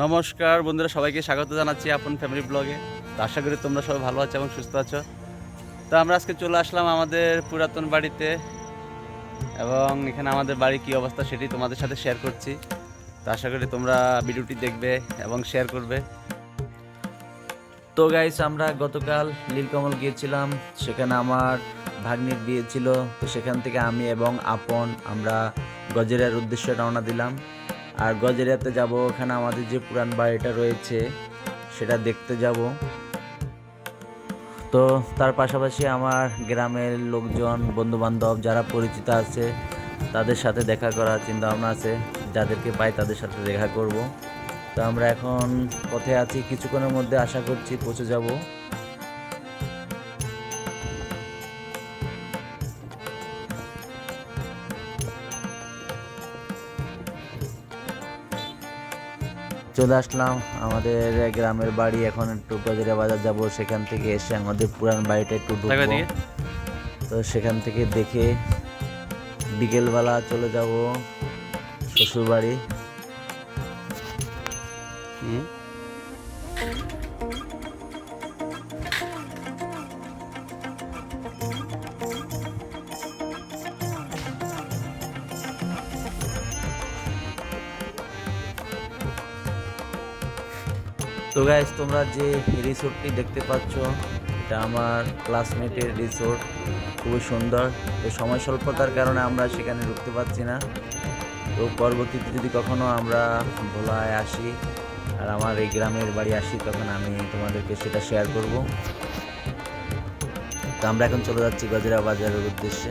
নমস্কার বন্ধুরা, সবাইকে স্বাগত জানাচ্ছি আপন ফ্যামিলি ব্লগে তো আশা করি তোমরা সবাই ভালো আছো এবং সুস্থ আছো। তো আমরা আজকে চলে আসলাম আমাদের পুরাতন বাড়িতে এবং এখানে আমাদের বাড়ির কী অবস্থা সেটি তোমাদের সাথে শেয়ার করছি। তো আশা করি তোমরা ভিডিওটি দেখবে এবং শেয়ার করবে। তো গাইস আমরা গতকাল নীলকমল গিয়েছিলাম, সেখানে আমার ভাগ্নির বিয়ে ছিল। তো সেখান থেকে আমি এবং আপন আমরা গজেরিয়ার উদ্দেশ্যে রওনা দিলাম। আর গজেরিয়াতে যাব, ওখানে আমাদের যে পুরান বাড়িটা রয়েছে, সেটা দেখতে যাব। তো তার পাশাপাশি আমার গ্রামের লোকজন বন্ধু বান্ধব যারা পরিচিত আছে, তাদের সাথে দেখা করার চিন্তা ভাবনা আছে, যাদেরকে পাই তাদের সাথে দেখা করব। তো আমরা এখন পথে আছি, কিছুক্ষণের মধ্যে আশা করছি পৌঁছে যাব। চলে আসলাম। আমাদের গ্রামের বাড়ি এখন একটু বাজারে বাজার যাব। সেখান থেকে এসে আমাদের পুরান বাড়িটা একটু ঢুকবো। তো সেখান থেকে দেখে বিকেলবেলা চলে যাব শ্বশুর বাড়ি হুম। তো গাইস তোমরা যে রিসোর্টটি দেখতে পাচ্ছ, এটা আমার ক্লাসমেটের রিসোর্ট খুবই সুন্দর। তো সময় স্বল্পতার কারণে আমরা সেখানে ঢুকতে পারছি না। তো পরবর্তীতে যদি কখনো আমরা ভোলায় আসি, আর আমার এই গ্রামের বাড়ি আসি, তখন আমি তোমাদেরকে সেটা শেয়ার করব। তো আমরা এখন চলে যাচ্ছি গজরা বাজারের উদ্দেশ্যে।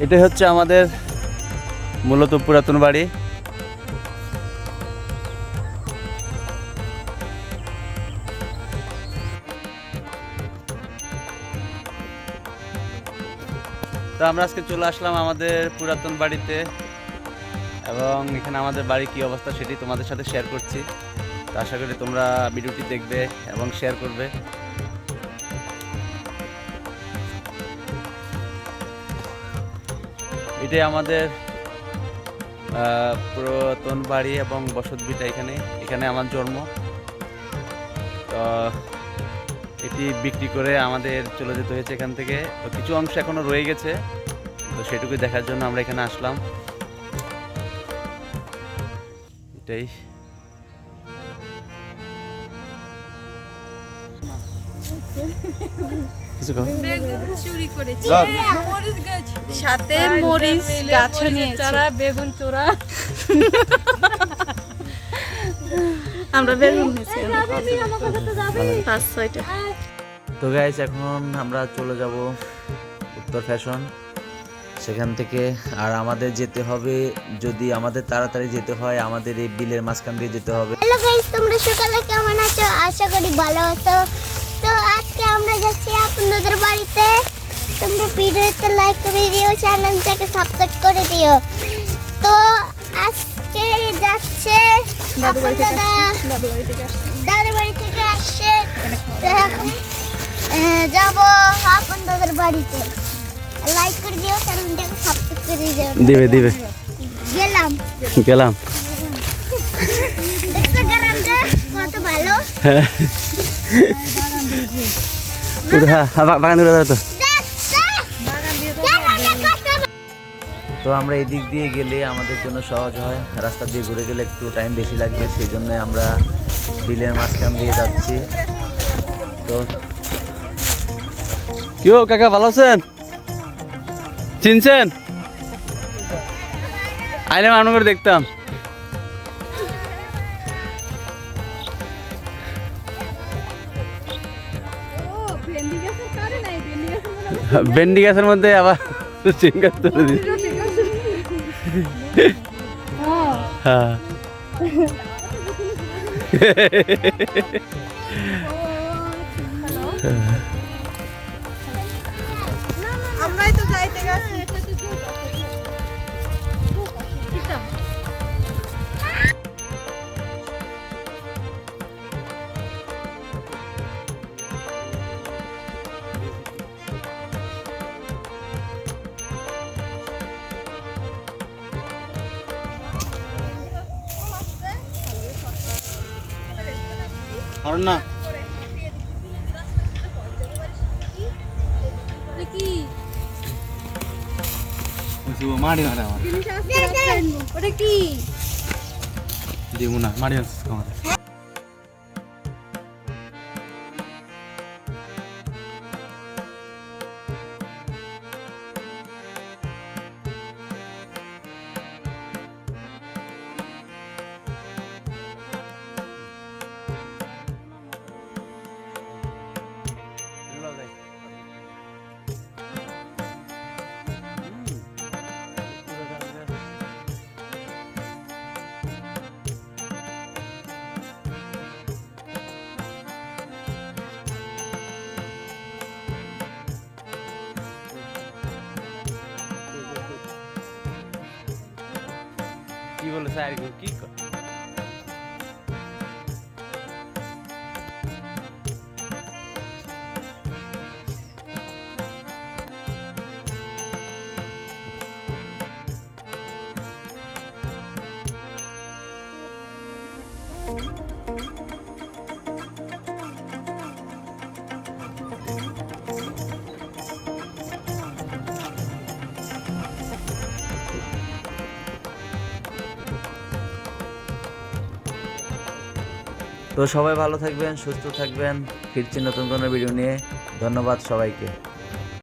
যে এটাই হচ্ছে আমাদের মূলত পুরাতন বাড়ি। তো আমরা আজকে চলে আসলাম আমাদের পুরাতন বাড়িতে এবং এখানে আমাদের বাড়ির কি অবস্থা সেটি তোমাদের সাথে শেয়ার করছি। তো আশা করি তোমরা ভিডিওটি দেখবে এবং শেয়ার করবে। এটাই আমাদের পুরাতন বাড়ি এবং বসত ভিটা এখানে এখানে আমার জন্ম। তো, এটি বিক্রি করে আমাদের চলে যেতে হয়েছে এখান থেকে। তো কিছু অংশ এখনও রয়ে গেছে, তো সেটুকু দেখার জন্য আমরা এখানে আসলাম। এটাই। কিছু চুরি করেছি সাথে মরিচ গাছ নিয়েছি। চারা বেগুন চোরা আমরা বেগুন নিয়েছি। পাঁচ ছয়টা। তো গাইস এখন আমরা চলে যাব উত্তর ফ্যাশন সেখান থেকে আর আমাদের যেতে হবে যদি আমাদের তাড়াতাড়ি যেতে হয় আমাদের এই বিলের মাঝখান দিয়ে যেতে হবে। হ্যালো গাইস তোমরা সকালে কেমন আছো? আশা করি ভালো আছো। তো আজকে আমরা যাচ্ছি আপনাদের বাড়িতে। তোমরা ভিডিওতে লাইক করে দিও চ্যানেলটাকে সাবস্ক্রাইব করে দিও। তো আজকে যাচ্ছে দাদু বাড়ি থেকে বাড়ি থেকে আসছি। যাব আপনাদের বাড়িতে। লাইক করে দিও চ্যানেলটাকে সাবস্ক্রাইব করে দিও। দিবে দিবে। গেলাম। গেলাম। দেখতে কত ভালো। হ্যাঁ। বাগান দাঁড়াতো দেখতে গ্রামটা কত তো। আমরা এদিক দিয়ে গেলে আমাদের জন্য সহজ হয়। রাস্তা দিয়ে ঘুরে গেলে একটু টাইম বেশি লাগবে সেই জন্য আমরা বিলের মাঝখান দিয়ে যাচ্ছি। তো কি হো কাকা, ভালো আছেন? চিনছেন? আইলে মানুষ দেখতাম। ভেন্ডি গাছের কারে নাই, ভেন্ডি গাছের মনে হয় ভেন্ডি গাছের মধ্যে আবার চিন গাছ তুলে দিই ঠিক আছে। ও, হ্যাঁ আমরাই তো যাইতে গেছি আর না। মারি মারা আমার। ওটা কি? দিব না মারি আছে কি বলে স্যার কি তো সবাই ভালো থাকবেন সুস্থ থাকবেন। ফিরছি নতুন কোনো ভিডিও নিয়ে। ধন্যবাদ সবাইকে।